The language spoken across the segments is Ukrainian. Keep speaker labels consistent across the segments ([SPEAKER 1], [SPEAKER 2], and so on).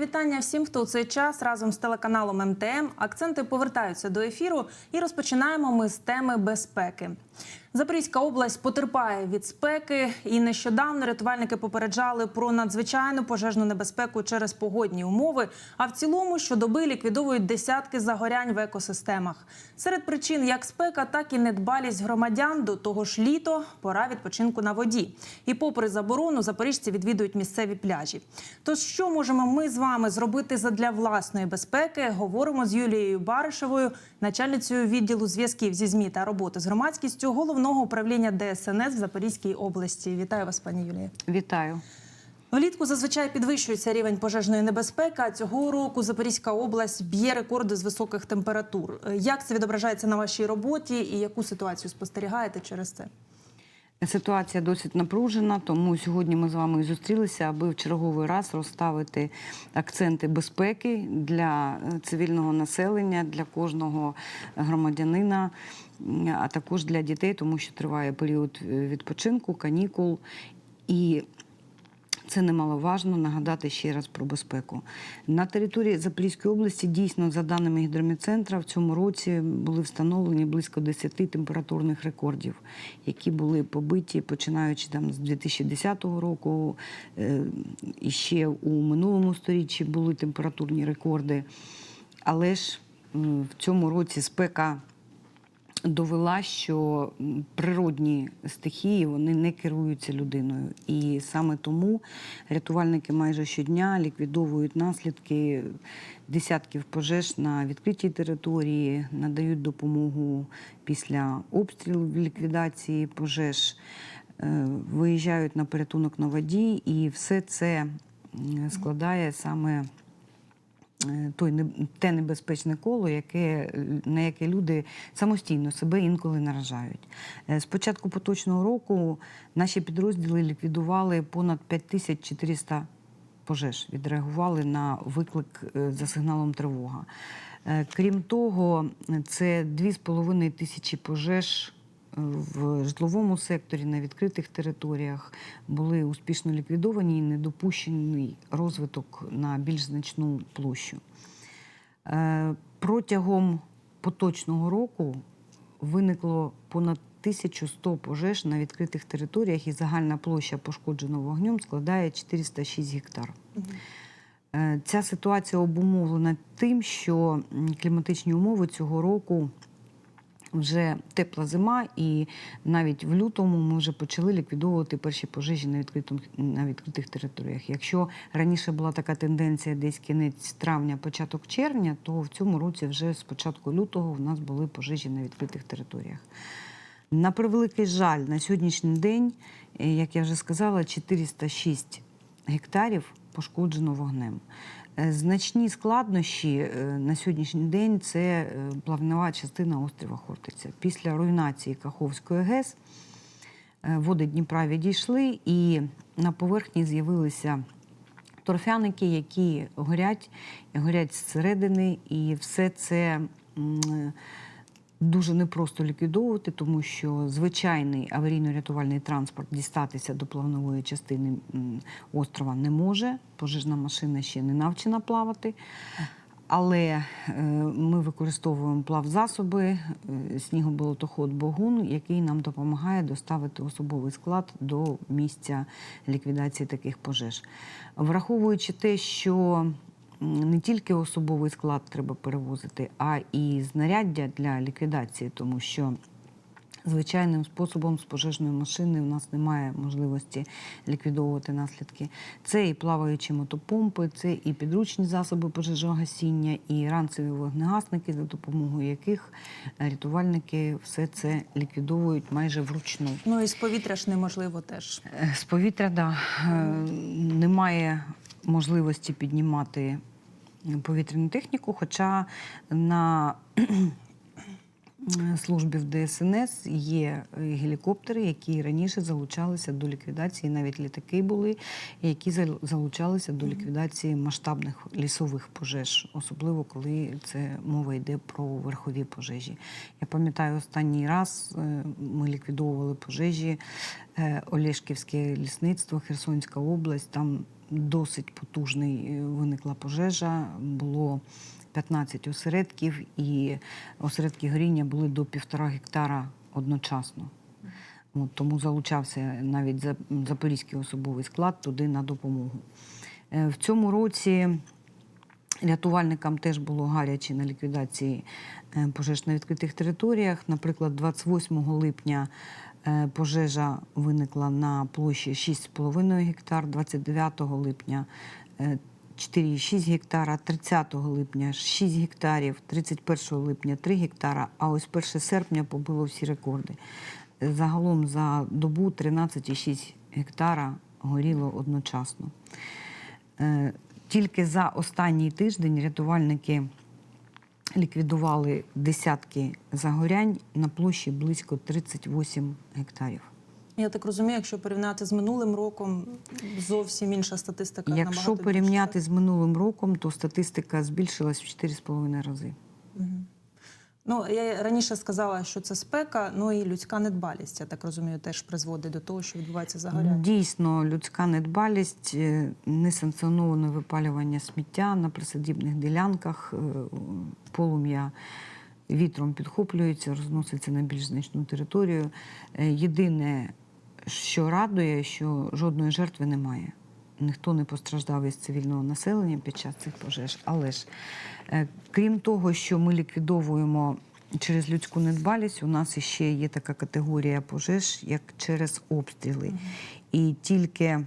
[SPEAKER 1] вітання всім, хто у цей час разом з телеканалом МТМ. Акценти повертаються до ефіру і розпочинаємо ми з теми безпеки. Запорізька область потерпає від спеки, і нещодавно рятувальники попереджали про надзвичайну пожежну небезпеку через погодні умови. А в цілому щодоби ліквідовують десятки загорянь в екосистемах. Серед причин як спека, так і недбалість громадян. До того ж, літо пора відпочинку на воді. І попри заборону, запоріжці відвідують місцеві пляжі. Тож, що можемо ми з вами зробити задля власної безпеки? Говоримо з Юлією Баришевою, начальницею відділу зв'язків зі змі та роботи з громадськістю головного управління ДСНС в Запорізькій області. Вітаю вас, пані Юлія.
[SPEAKER 2] Вітаю.
[SPEAKER 1] Влітку зазвичай підвищується рівень пожежної небезпеки. а Цього року Запорізька область б'є рекорди з високих температур. Як це відображається на вашій роботі і яку ситуацію спостерігаєте через це?
[SPEAKER 2] Ситуація досить напружена, тому сьогодні ми з вами зустрілися, аби в черговий раз розставити акценти безпеки для е, цивільного населення, для кожного громадянина, а також для дітей, тому що триває період е, відпочинку, канікул. І це немаловажно нагадати ще раз про безпеку. На території Запорізької області дійсно, за даними гідромедцентра, в цьому році були встановлені близько 10 температурних рекордів, які були побиті починаючи там з 2010 року. е, І ще у минулому сторіччі були температурні рекорди. Але ж в цьому році спека довела, що природні стихії вони не керуються людиною. І саме тому рятувальники майже щодня ліквідовують наслідки десятків пожеж на відкритій території, надають допомогу після обстрілів ліквідації пожеж, е, виїжджають на порятунок на воді, і все це складає саме той те небезпечне коло, яке, е, на яке люди самостійно себе інколи наражають. Е, З початку поточного року наші підрозділи ліквідували понад 5400 пожеж, відреагували на виклик е, за сигналом тривога. Е, Крім того, це 2,5 тисячі пожеж е, в житловому секторі на відкритих територіях були успішно ліквідовані і недопущений розвиток на більш значну площу. Е, Протягом поточного року виникло понад 1100 пожеж на відкритих територіях, і загальна площа пошкодженого вогнем складає 406 гектар. Е, Ця ситуація обумовлена тим, що кліматичні умови цього року вже тепла зима, і навіть в лютому ми вже почали ліквідовувати перші пожежі на, відкритому, на відкритих територіях. Якщо раніше була така тенденція десь кінець травня, початок червня, то в цьому році вже з початку лютого в нас були пожежі на відкритих територіях. На превеликий жаль, на сьогоднішній день, е, як я вже сказала, 406 гектарів пошкоджено вогнем. Е, Значні складнощі е, на сьогоднішній день це е, плавнева частина острова Хортиця. Після руйнації Каховської ГЕС води Дніпра відійшли, і на поверхні з'явилися торфяники, які горять, горять зсередини, і все це. Дуже непросто ліквідовувати, тому що звичайний аварійно-рятувальний транспорт дістатися до плавнової частини острова не може. Пожежна машина ще не навчена плавати. Але е, ми використовуємо плавзасоби, е, снігоболотоход Богун, який нам допомагає доставити особовий склад до місця ліквідації таких пожеж. Враховуючи те, що не тільки особовий склад треба перевозити, а і знаряддя для ліквідації, тому що звичайним способом з пожежної машини у нас немає можливості ліквідовувати наслідки. Це і плаваючі мотопомпи, це і підручні засоби пожежогасіння, і ранцеві вогнегасники, за допомогою яких рятувальники все це ліквідовують майже вручну.
[SPEAKER 1] Ну і з повітря ж неможливо теж.
[SPEAKER 2] Е, З повітря да, е, немає можливості піднімати повітряну техніку, хоча на службі в ДСНС є гелікоптери, які раніше залучалися до ліквідації, навіть літаки були, які залучалися до ліквідації масштабних лісових пожеж, особливо коли це мова йде про верхові пожежі. Я пам'ятаю, останній раз е, ми ліквідовували пожежі е, Олешківське лісництво, Херсонська область. Там досить потужний е, виникла пожежа. Було 15 осередків, і осередки горіння були до півтора гектара одночасно. От, тому залучався навіть За- запорізький особовий склад туди на допомогу. Е, В цьому році рятувальникам теж було гаряче на ліквідації е, пожеж на відкритих територіях. Наприклад, 28 липня пожежа виникла на площі 6,5 гектар, 29 липня е, 4,6 гектара, 30 липня 6 гектарів, 31 липня 3 гектара, а ось 1 серпня побило всі рекорди. Е, Загалом за добу 13,6 гектара горіло одночасно. Е, Тільки за останній тиждень рятувальники ліквідували десятки загорянь на площі близько 38 гектарів.
[SPEAKER 1] Я так розумію, якщо порівняти з минулим роком, зовсім інша статистика.
[SPEAKER 2] Якщо порівняти
[SPEAKER 1] більше.
[SPEAKER 2] з минулим роком, то статистика збільшилась в 4,5 рази.
[SPEAKER 1] Ну, я раніше сказала, що це спека, ну і людська недбалість, я так розумію, теж призводить до того, що відбувається загоряння.
[SPEAKER 2] Дійсно, людська недбалість, е, несанкціоноване випалювання сміття на присадібних ділянках, е, полум'я вітром підхоплюється, розноситься на більш значну територію. Е, Єдине, що радує, що жодної жертви немає. Ніхто не постраждав із цивільного населення під час цих пожеж. Але ж, е, крім того, що ми ліквідовуємо через людську недбалість, у нас ще є така категорія пожеж, як через обстріли. І тільки е,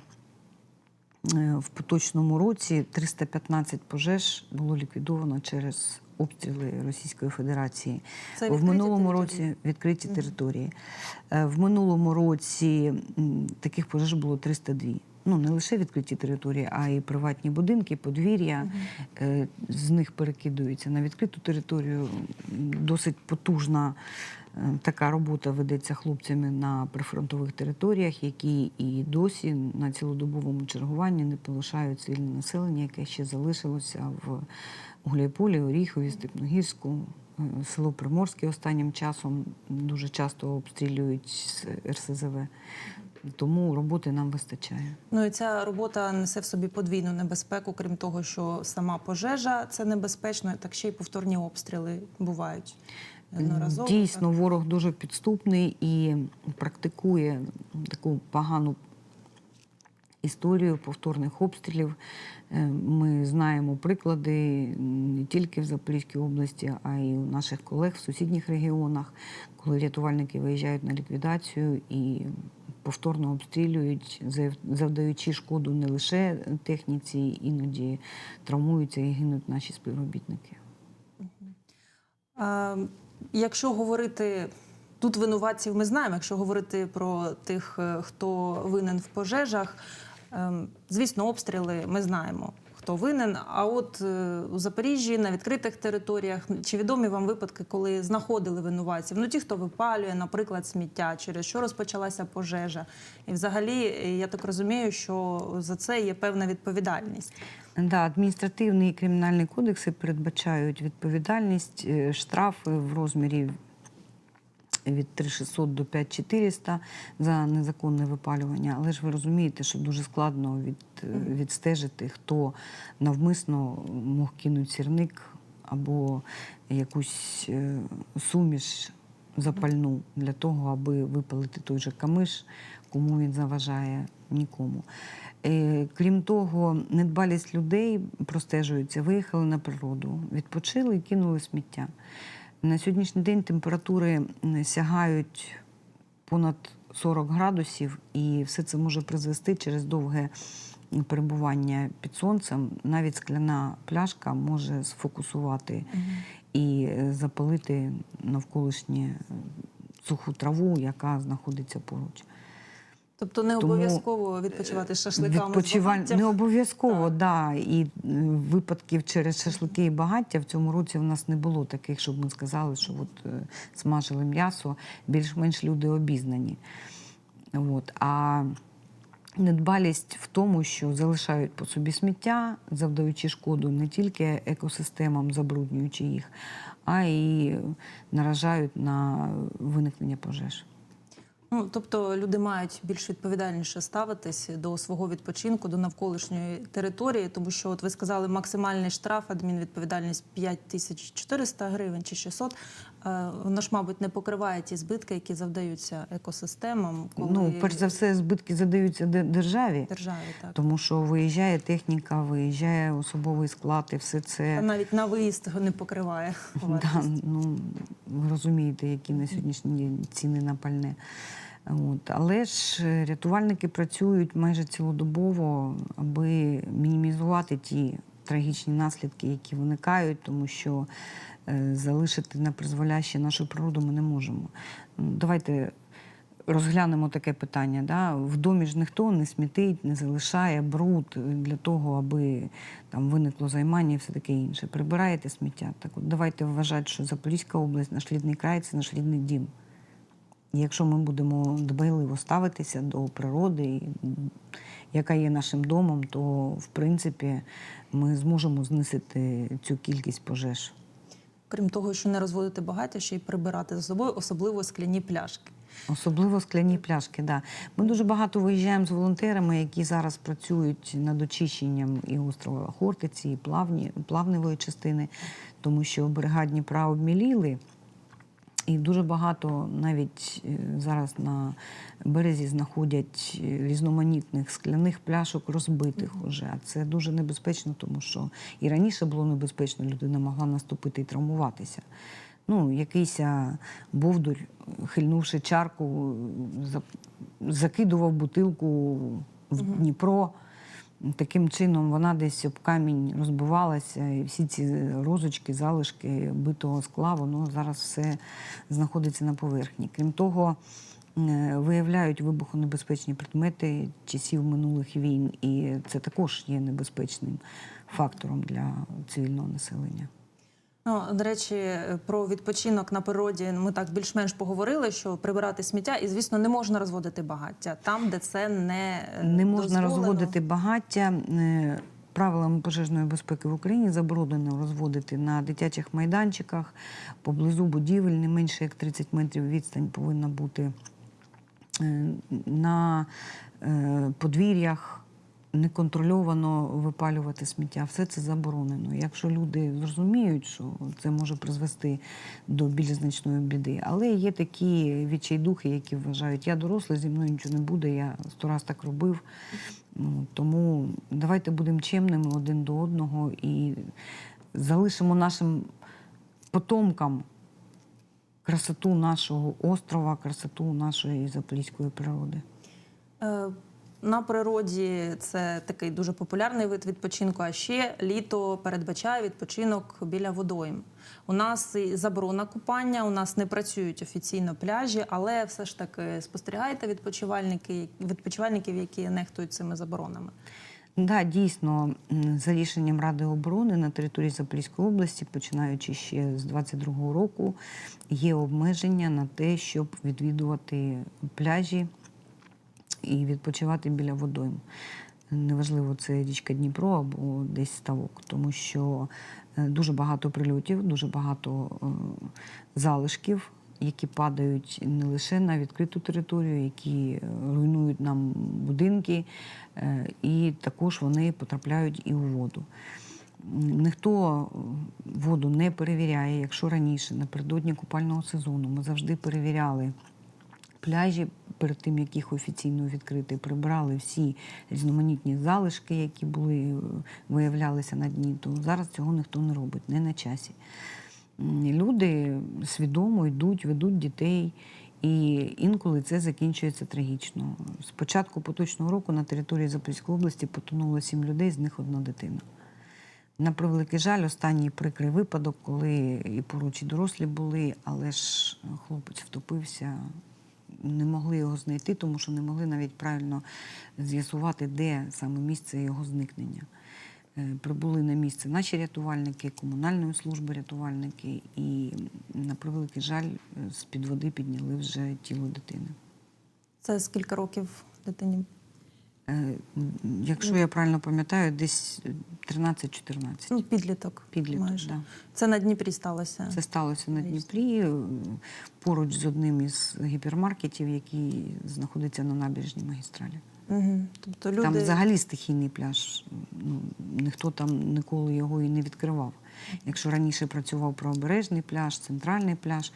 [SPEAKER 2] в поточному році 315 пожеж було ліквідовано через обстріли Російської Федерації.
[SPEAKER 1] Це
[SPEAKER 2] в минулому
[SPEAKER 1] території?
[SPEAKER 2] році відкриті території. Е, В минулому році таких пожеж було 302. Ну, не лише відкриті території, а й приватні будинки, подвір'я. Е, З них перекидуються на відкриту територію. Досить потужна е, така робота ведеться хлопцями на прифронтових територіях, які і досі на цілодобовому чергуванні не полишають цивільне населення, яке ще залишилося в Гуляйполі, Оріхові, Степногірську. Е, Село Приморське останнім часом дуже часто обстрілюють з РСЗВ. Тому роботи нам вистачає.
[SPEAKER 1] Ну і ця робота несе в собі подвійну небезпеку, крім того, що сама пожежа це небезпечно, так ще й повторні обстріли бувають неодноразово.
[SPEAKER 2] Дійсно, ворог дуже підступний і практикує таку погану історію повторних обстрілів. Е, Ми знаємо приклади не тільки в Запорізькій області, а й у наших колег в сусідніх регіонах, коли рятувальники виїжджають на ліквідацію і повторно обстрілюють, зав- завдаючи шкоду не лише техніці, іноді травмуються і гинуть наші співробітники.
[SPEAKER 1] А, якщо говорити тут винуватців, ми знаємо. Якщо говорити про тих, е, хто винен в пожежах, ем, звісно, обстріли ми знаємо. Хто винен? А от е, у Запоріжжі на відкритих територіях чи відомі вам випадки, коли знаходили винуватців? Ну ті, хто випалює, наприклад, сміття, через що розпочалася пожежа, і взагалі е, я так розумію, що за це є певна відповідальність.
[SPEAKER 2] Да, адміністративний і кримінальний кодекси передбачають відповідальність, е, штрафи в розмірі від 3600 до 5400 за незаконне випалювання. Але ж ви розумієте, що дуже складно від, відстежити, хто навмисно мог кинути сірник або якусь е, суміш запальну для того, аби випалити той же камиш, кому він заважає нікому. Е, Крім того, недбалість людей простежується, виїхали на природу, відпочили і кинули сміття. На сьогоднішній день температури сягають понад 40 градусів, і все це може призвести через довге перебування під сонцем. Навіть скляна пляшка може сфокусувати і е, запалити навколишнє е, суху траву, яка знаходиться поруч.
[SPEAKER 1] Тобто не обов'язково відпочивати з шашликами
[SPEAKER 2] Відпочиваль...
[SPEAKER 1] з.
[SPEAKER 2] Не обов'язково,
[SPEAKER 1] Так.
[SPEAKER 2] да. І е, випадків через шашлики і багаття в цьому році в нас не було таких, щоб ми сказали, що от е, смажили м'ясо, більш-менш люди обізнані. От. А недбалість в тому, що залишають по собі сміття, завдаючи шкоду не тільки екосистемам, забруднюючи їх, а й наражають на виникнення пожеж.
[SPEAKER 1] Ну, тобто люди мають більш відповідальніше ставитись до свого відпочинку, до навколишньої території, тому що, от ви сказали, максимальний штраф, адмінвідповідальність 5400 гривень чи 600. Е, Воно ж, мабуть, не покриває ті збитки, які завдаються екосистемам, коли
[SPEAKER 2] Ну, перш за все, збитки задаються де- державі.
[SPEAKER 1] державі так.
[SPEAKER 2] Тому що виїжджає техніка, виїжджає особовий склад, і все
[SPEAKER 1] Та
[SPEAKER 2] це
[SPEAKER 1] навіть на виїзд не покриває
[SPEAKER 2] да, ну, ви розумієте, які на сьогоднішній день ціни на пальне. От. Але ж е, рятувальники працюють майже цілодобово, аби мінімізувати ті трагічні наслідки, які виникають, тому що е, залишити на призволяще нашу природу ми не можемо. Ну, Давайте розглянемо таке питання. Да? В домі ж ніхто не смітить, не залишає бруд для того, аби там виникло займання і все таке інше. Прибираєте сміття. Так от давайте вважати, що Запорізька область, наш рідний край це наш рідний дім. Якщо ми будемо дбайливо ставитися до природи, яка є нашим домом, то в принципі ми зможемо знизити цю кількість пожеж.
[SPEAKER 1] Крім того, що не розводити багаття, ще й прибирати за собою, особливо скляні пляшки.
[SPEAKER 2] Особливо скляні пляшки. Да. Ми дуже багато виїжджаємо з волонтерами, які зараз працюють над очищенням і острова Хортиці, і плавні, плавневої частини, тому що берега Дніпра обміліли. І дуже багато навіть е, зараз на березі знаходять е, різноманітних скляних пляшок розбитих уже. А це дуже небезпечно, тому що і раніше було небезпечно, людина могла наступити і травмуватися. Ну, якийсь а, бовдурь, хильнувши чарку, закидував бутилку в Дніпро. Таким чином вона десь об камінь розбивалася, і всі ці розочки, залишки битого скла, воно зараз все знаходиться на поверхні. Крім того, е, виявляють вибухонебезпечні предмети часів минулих війн, і це також є небезпечним фактором для цивільного населення.
[SPEAKER 1] Ну, до речі, про відпочинок на природі ми так більш-менш поговорили, що прибирати сміття, і звісно, не можна розводити багаття там, де це не е,
[SPEAKER 2] Не можна
[SPEAKER 1] дозволено.
[SPEAKER 2] розводити багаття. Е, Правилами пожежної безпеки в Україні заборонено розводити на дитячих майданчиках поблизу будівель не менше як 30 метрів відстань повинна бути е, на подвір'ях. Неконтрольовано випалювати сміття, все це заборонено. Якщо люди зрозуміють, що це може призвести до більш значної біди, але є такі відчайдухи, які вважають, я дорослий, зі мною нічого не буде, я сто раз так робив. Ну, тому давайте будемо чемними один до одного і залишимо нашим потомкам красоту нашого острова, красоту нашої запорізької природи.
[SPEAKER 1] На природі це такий дуже популярний вид відпочинку. А ще літо передбачає відпочинок біля водойм. У нас заборона купання, у нас не працюють офіційно пляжі, але все ж таки спостерігаєте відпочивальники, відпочивальників, які нехтують цими заборонами.
[SPEAKER 2] Да, дійсно, за рішенням Ради оборони на території Запорізької області, починаючи ще з 22-го року, є обмеження на те, щоб відвідувати пляжі і відпочивати біля водойм. Неважливо, це річка Дніпро або десь ставок, тому що е, дуже багато прильотів, дуже багато е, залишків, які падають не лише на відкриту територію, які е, руйнують нам будинки, і також вони потрапляють і у воду. Ніхто воду не перевіряє, якщо раніше, напередодні купального сезону, ми завжди перевіряли пляжі перед тим, як їх офіційно відкрити, прибрали всі різноманітні залишки, які були, е, виявлялися на дні, то зараз цього ніхто не робить, не на часі. Люди свідомо йдуть, ведуть дітей. І інколи це закінчується трагічно. З початку поточного року на території Запорізької області потонуло сім людей, з них одна дитина. На превеликий жаль, останній прикрий випадок, коли і поруч і дорослі були, але ж хлопець втопився не могли його знайти, тому що не могли навіть правильно з'ясувати, де саме місце його зникнення. Е, Прибули на місце наші рятувальники, комунальної служби рятувальники, і на превеликий жаль, з під води підняли вже тіло дитини.
[SPEAKER 1] Це скільки років дитині?
[SPEAKER 2] Е, Якщо я правильно пам'ятаю, десь 13-14.
[SPEAKER 1] Ну, підліток.
[SPEAKER 2] Підліток,
[SPEAKER 1] майже.
[SPEAKER 2] да.
[SPEAKER 1] Це на Дніпрі сталося.
[SPEAKER 2] Це сталося на Дніпрі е, поруч з одним із гіпермаркетів, який знаходиться на набережній магістралі.
[SPEAKER 1] Угу. Тобто люди
[SPEAKER 2] Там взагалі стихійний пляж. Ну, ніхто там ніколи його і не відкривав. Якщо раніше працював правобережний пляж, центральний пляж,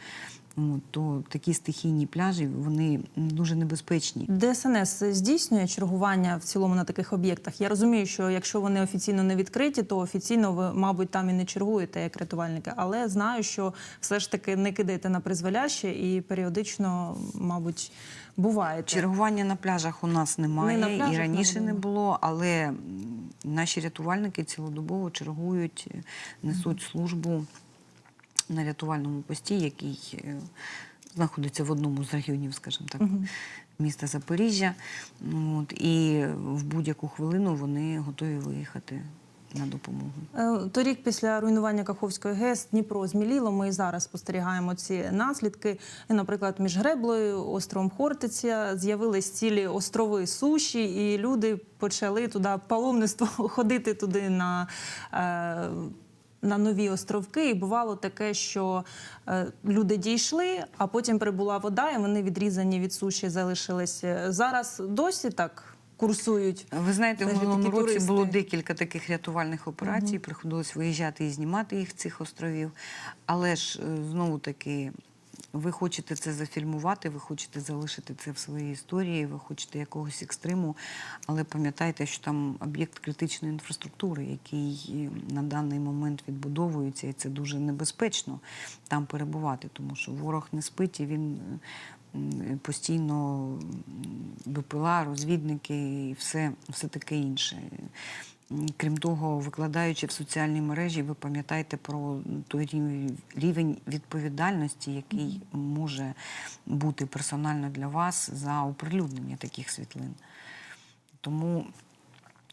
[SPEAKER 2] ну, то такі стихійні пляжі вони дуже небезпечні.
[SPEAKER 1] ДСНС здійснює чергування в цілому на таких об'єктах. Я розумію, що якщо вони офіційно не відкриті, то офіційно ви, мабуть, там і не чергуєте як рятувальники. Але знаю, що все ж таки не кидаєте на призволяще і періодично, мабуть, буваєте.
[SPEAKER 2] Чергування на пляжах у нас немає
[SPEAKER 1] Не на пляжах,
[SPEAKER 2] і раніше
[SPEAKER 1] не було.
[SPEAKER 2] але наші рятувальники цілодобово чергують, несуть службу на рятувальному пості, який е, знаходиться в одному з районів, скажімо так, міста Запоріжжя. От, і в будь-яку хвилину вони готові виїхати на допомогу.
[SPEAKER 1] Е, Торік, після руйнування Каховської ГЕС, Дніпро зміліло. Ми і зараз спостерігаємо ці наслідки. Наприклад, між Греблею, островом Хортиця з'явились цілі острови суші, і люди почали туди паломництво ходити туди на. Е, на нові островки, і бувало таке, що е, люди дійшли, а потім прибула вода, і вони відрізані від суші залишилися. Зараз досі так курсують.
[SPEAKER 2] Ви знаєте, в минулому році
[SPEAKER 1] туристи.
[SPEAKER 2] було декілька таких рятувальних операцій. Приходилось виїжджати і знімати їх цих островів. Але ж е, знову таки. Ви хочете це зафільмувати, ви хочете залишити це в своїй історії, ви хочете якогось екстриму, але пам'ятайте, що там об'єкт критичної інфраструктури, який на даний момент відбудовується, і це дуже небезпечно там перебувати, тому що ворог не спить і він постійно БПЛА, розвідники і все, все таке інше. Крім того, викладаючи в соціальні мережі, ви пам'ятаєте про той рівень- рівень відповідальності, який може бути персонально для вас за оприлюднення таких світлин. Тому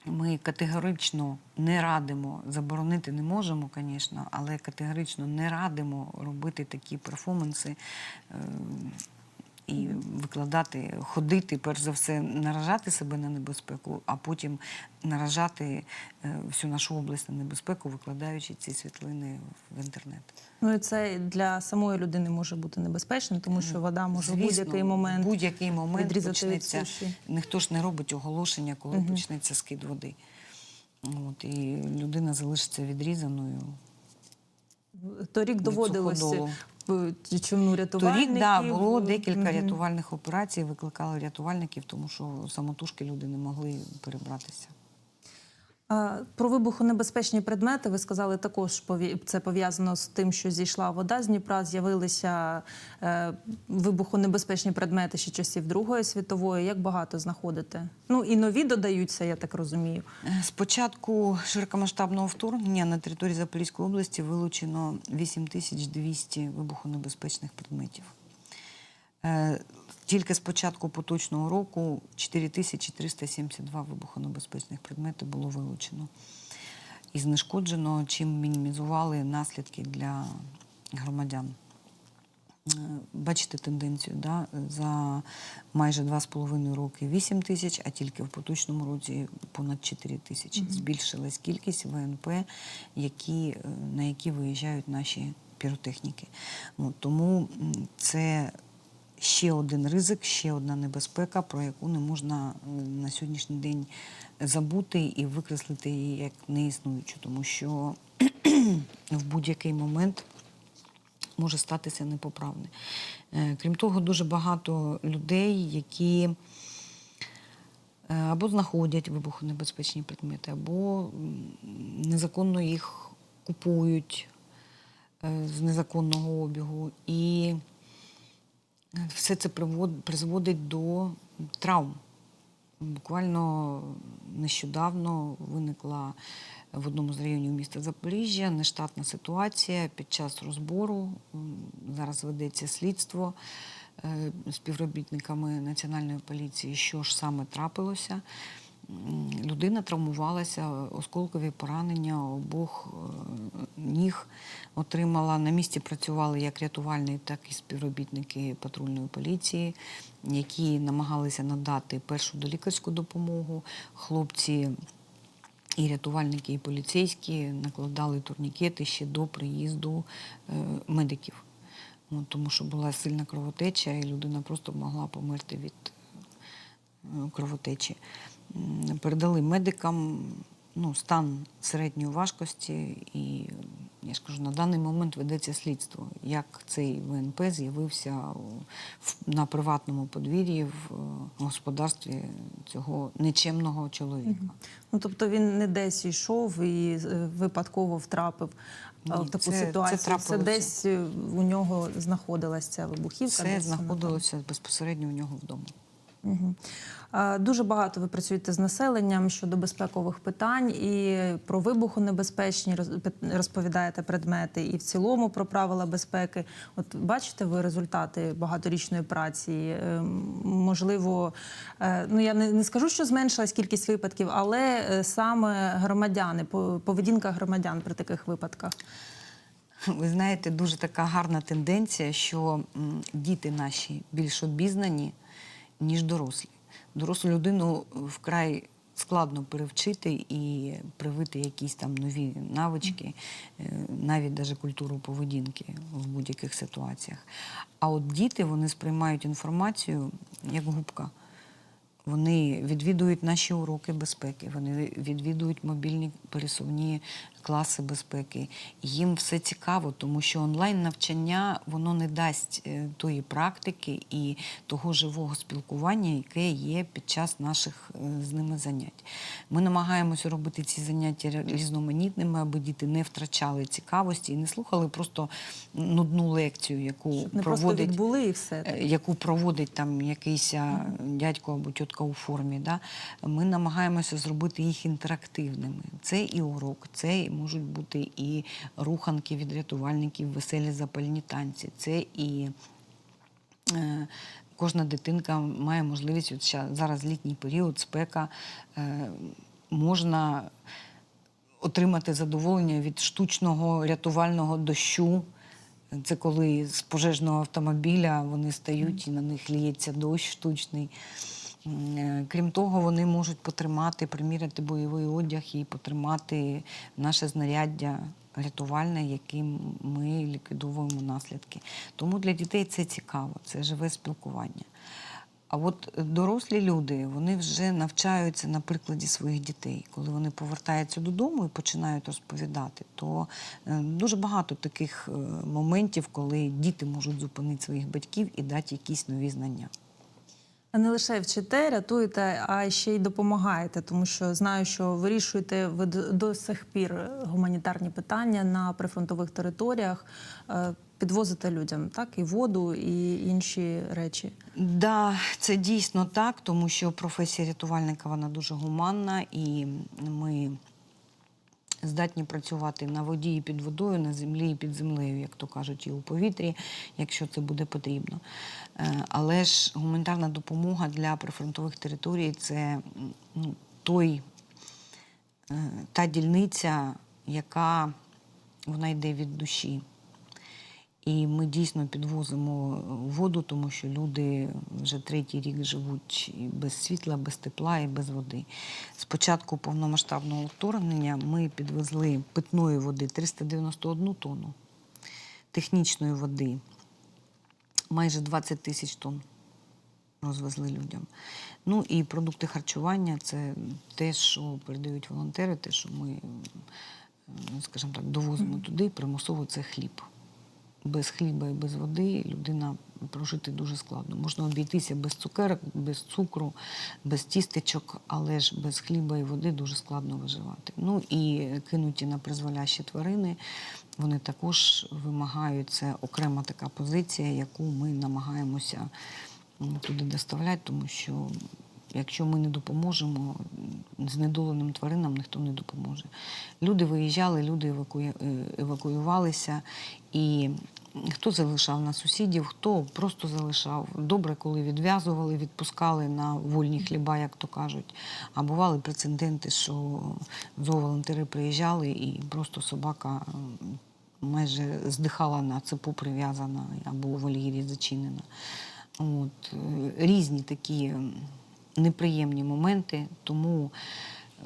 [SPEAKER 2] ми категорично не радимо, заборонити не можемо, звісно, але категорично не радимо робити такі перформанси. І викладати, ходити, перш за все, наражати себе на небезпеку, а потім наражати е, всю нашу область на небезпеку, викладаючи ці світлини в інтернет.
[SPEAKER 1] Ну і це для самої людини може бути небезпечним, тому що вода може в будь-який момент
[SPEAKER 2] будь-який момент почнеться. Ніхто ж не робить оголошення, коли почнеться скид води. От, і людина залишиться відрізаною.
[SPEAKER 1] Торік
[SPEAKER 2] від
[SPEAKER 1] доводилося
[SPEAKER 2] суходолу.
[SPEAKER 1] рятувальників.
[SPEAKER 2] Торік да, було декілька
[SPEAKER 1] Мгм.
[SPEAKER 2] рятувальних операцій, викликали рятувальників, тому що самотужки люди не могли перебратися.
[SPEAKER 1] Про вибухонебезпечні предмети ви сказали також це пов'язано з тим, що зійшла вода з Дніпра. З'явилися е, вибухонебезпечні предмети ще часів Другої світової. Як багато знаходите? Ну і нові додаються, я так розумію.
[SPEAKER 2] Е, З початку широкомасштабного вторгнення на території Запорізької області вилучено 8200 вибухонебезпечних предметів. Тільки з початку поточного року 4372 вибухонебезпечних предмети було вилучено і знешкоджено, чим мінімізували наслідки для громадян. Е, Бачите тенденцію, да? за майже два з половиною роки 8 тисяч, а тільки в поточному році понад 4 тисячі. Збільшилась кількість ВНП, які, е, на які виїжджають наші піротехніки. Ну, тому це ще один ризик, ще одна небезпека, про яку не можна е, на сьогоднішній день забути і викреслити її як неіснуючу, тому що в будь-який момент може статися непоправне. Е, Крім того, дуже багато людей, які е, або знаходять вибухонебезпечні предмети, або незаконно їх купують з незаконного обігу. І все це призводить до травм. Буквально нещодавно виникла в одному з районів міста Запоріжжя нештатна ситуація під час розбору. Зараз ведеться слідство. е, співробітниками національної поліції, що ж саме трапилося. Людина травмувалася, осколкові поранення обох е, ніг отримала. На місці працювали як рятувальні, так і співробітники патрульної поліції, які намагалися надати першу долікарську допомогу. Хлопці і рятувальники, і поліцейські накладали турнікети ще до приїзду е, медиків. Ну, тому що була сильна кровотеча, і людина просто могла померти від е, кровотечі. Передали медикам ну, стан середньої важкості, і я ж кажу, на даний момент ведеться слідство, як цей ВНП з'явився на приватному подвір'ї в е, господарстві цього нечемного чоловіка.
[SPEAKER 1] Ну тобто він не десь йшов і е, випадково втрапив
[SPEAKER 2] Ні,
[SPEAKER 1] в таку
[SPEAKER 2] це- це
[SPEAKER 1] ситуацію. Це,
[SPEAKER 2] трапилося.
[SPEAKER 1] десь е, у нього знаходилася ця вибухівка.
[SPEAKER 2] Це
[SPEAKER 1] десь
[SPEAKER 2] знаходилося безпосередньо у нього вдома.
[SPEAKER 1] Дуже багато ви працюєте з населенням щодо безпекових питань і про вибухонебезпечні розповідаєте предмети, і в цілому про правила безпеки. От бачите ви результати багаторічної праці? Е, Можливо, е, ну я не, скажу, що зменшилась кількість випадків, але е, саме громадяни, по- поведінка громадян при таких випадках.
[SPEAKER 2] Ви знаєте, дуже така гарна тенденція, що діти наші більш обізнані, ніж дорослі. Дорослу людину вкрай складно перевчити і привити якісь там нові навички, е, навіть даже культуру поведінки в будь-яких ситуаціях. А от діти вони сприймають інформацію як губка. Вони відвідують наші уроки безпеки, вони відвідують мобільні пересувні класи безпеки. Їм все цікаво, тому що онлайн навчання воно не дасть е, тої практики і того живого спілкування, яке є під час наших е, з ними занять. Ми намагаємося робити ці заняття різноманітними, аби діти не втрачали цікавості і не слухали просто нудну лекцію, яку
[SPEAKER 1] Щоб не
[SPEAKER 2] проводить
[SPEAKER 1] відбули і все.
[SPEAKER 2] е, яку проводить там якийсь дядько або тітка у формі. Да? Ми намагаємося зробити їх інтерактивними. Це і урок, це і можуть бути і руханки від рятувальників, веселі запальні танці, це і. Е, Кожна дитинка має можливість, от зараз літній період, спека, е, можна отримати задоволення від штучного рятувального дощу. Це коли з пожежного автомобіля вони стають і на них ліється дощ штучний. Е, Крім того, вони можуть потримати, приміряти бойовий одяг і потримати наше знаряддя рятувальне, яким ми ліквідовуємо наслідки. Тому для дітей це цікаво, це живе спілкування. А от дорослі люди вони вже навчаються на прикладі своїх дітей. Коли вони повертаються додому і починають розповідати, то е, дуже багато таких е, моментів, коли діти можуть зупинити своїх батьків і дати якісь нові знання.
[SPEAKER 1] Не лише вчите, рятуєте, а ще й допомагаєте, тому що знаю, що вирішуєте ви до сих пір гуманітарні питання на прифронтових територіях, е, підвозите людям так і воду, і інші речі.
[SPEAKER 2] Да, це дійсно так, тому що професія рятувальника вона дуже гуманна, і ми здатні працювати на воді і під водою, на землі і під землею, як то кажуть, і у повітрі, якщо це буде потрібно. Е, Але ж гуманітарна допомога для прифронтових територій це ну, той, е, та дільниця, яка вона йде від душі. І ми дійсно підвозимо воду, тому що люди вже третій рік живуть і без світла, без тепла і без води. З початку повномасштабного вторгнення ми підвезли питної води 391 тонну, технічної води майже 20 тисяч тонн розвезли людям. Ну і продукти харчування це те, що передають волонтери, те, що ми, м, скажімо так, довозимо туди, примусово це хліб. Без хліба і без води людина прожити дуже складно. Можна обійтися без цукерок, без цукру, без тістечок, але ж без хліба і води дуже складно виживати. Ну і кинуті на призволяще тварини, вони також вимагають це окрема така позиція, яку ми намагаємося туди доставляти, тому що якщо ми не допоможемо знедоленим тваринам, ніхто не допоможе. Люди виїжджали, люди е, евакуювалися, і Хто залишав на сусідів, хто просто залишав. Добре, коли відв'язували, відпускали на вольні хліба, як то кажуть. А бували прецеденти, що зооволонтери приїжджали і просто собака майже здихала на цепу прив'язана або у вольєрі зачинена. От, е, різні такі неприємні моменти, тому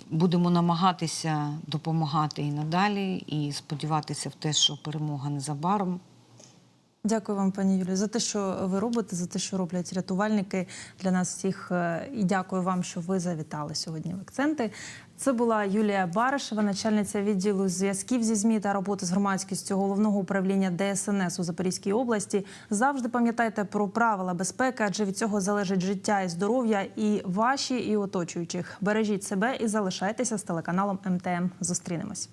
[SPEAKER 2] будемо намагатися допомагати і надалі, і сподіватися в те, що перемога незабаром.
[SPEAKER 1] Дякую вам, пані Юлію, за те, що ви робите, за те, що роблять рятувальники для нас всіх. Е, І дякую вам, що ви завітали сьогодні в акценти. Це була Юлія Баришева, начальниця відділу зв'язків зі ЗМІ та роботи з громадськістю головного управління ДСНС у Запорізькій області. Завжди пам'ятайте про правила безпеки, адже від цього залежить життя і здоров'я і ваші, і оточуючих. Бережіть себе і залишайтеся з телеканалом МТМ. Зустрінемось.